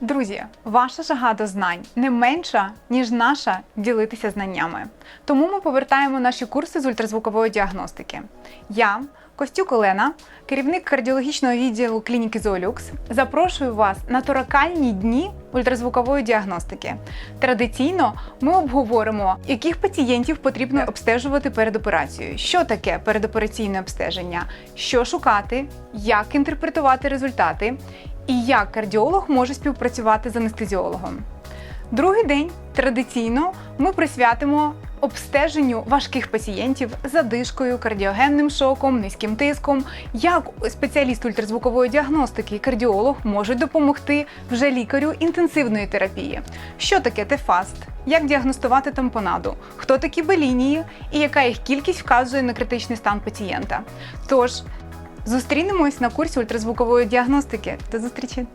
Друзі, ваша жага до знань не менша, ніж наша ділитися знаннями. Тому ми повертаємо наші курси з ультразвукової діагностики. Я, Костюк Олена, керівник кардіологічного відділу клініки Зоолюкс, запрошую вас на торакальні дні ультразвукової діагностики. Традиційно ми обговоримо, яких пацієнтів потрібно обстежувати перед операцією, що таке передопераційне обстеження, що шукати, як інтерпретувати результати і як кардіолог може співпрацювати з анестезіологом. Другий день традиційно ми присвятимо обстеженню важких пацієнтів з задишкою, кардіогенним шоком, низьким тиском, як спеціаліст ультразвукової діагностики і кардіолог можуть допомогти вже лікарю інтенсивної терапії. Що таке тефаст? Як діагностувати тампонаду? Хто такі белінії і яка їх кількість вказує на критичний стан пацієнта? Тож зустрінемось на курсі ультразвукової діагностики. До зустрічі!